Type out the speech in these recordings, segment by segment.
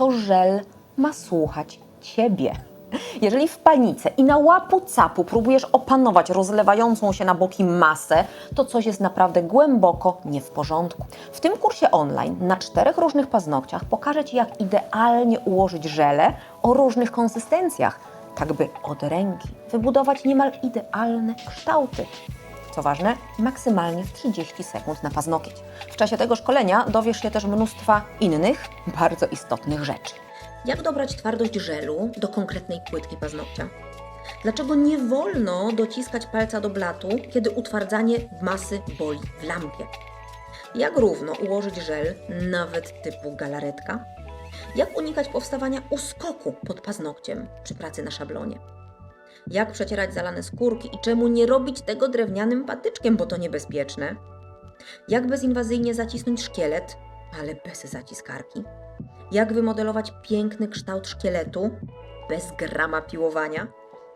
to żel ma słuchać ciebie. Jeżeli w panice i na łapu capu próbujesz opanować rozlewającą się na boki masę, to coś jest naprawdę głęboko nie w porządku. W tym kursie online na czterech różnych paznokciach pokażę Ci, jak idealnie ułożyć żele o różnych konsystencjach, tak by od ręki wybudować niemal idealne kształty. Co ważne, maksymalnie w 30 sekund na paznokieć. W czasie tego szkolenia dowiesz się też mnóstwa innych, bardzo istotnych rzeczy. Jak dobrać twardość żelu do konkretnej płytki paznokcia? Dlaczego nie wolno dociskać palca do blatu, kiedy utwardzanie masy boli w lampie? Jak równo ułożyć żel, nawet typu galaretka? Jak unikać powstawania uskoku pod paznokciem przy pracy na szablonie? Jak przecierać zalane skórki i czemu nie robić tego drewnianym patyczkiem, bo to niebezpieczne? Jak bezinwazyjnie zacisnąć szkielet, ale bez zaciskarki? Jak wymodelować piękny kształt szkieletu bez grama piłowania?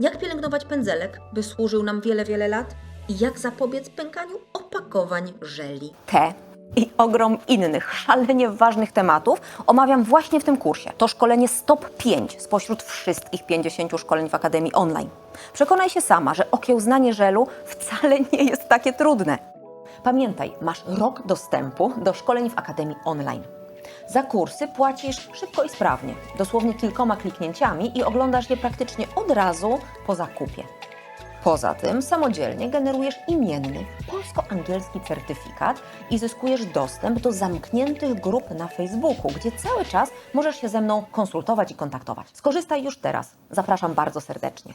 Jak pielęgnować pędzelek, by służył nam wiele, wiele lat? I jak zapobiec pękaniu opakowań żeli? Te i ogrom innych szalenie ważnych tematów omawiam właśnie w tym kursie. To szkolenie Stop 5 spośród wszystkich 50 szkoleń w Akademii Online. Przekonaj się sama, że okiełznanie żelu wcale nie jest takie trudne. Pamiętaj, masz rok dostępu do szkoleń w Akademii Online. Za kursy płacisz szybko i sprawnie, dosłownie kilkoma kliknięciami i oglądasz je praktycznie od razu po zakupie. Poza tym samodzielnie generujesz imienny polsko-angielski certyfikat i zyskujesz dostęp do zamkniętych grup na Facebooku, gdzie cały czas możesz się ze mną konsultować i kontaktować. Skorzystaj już teraz. Zapraszam bardzo serdecznie.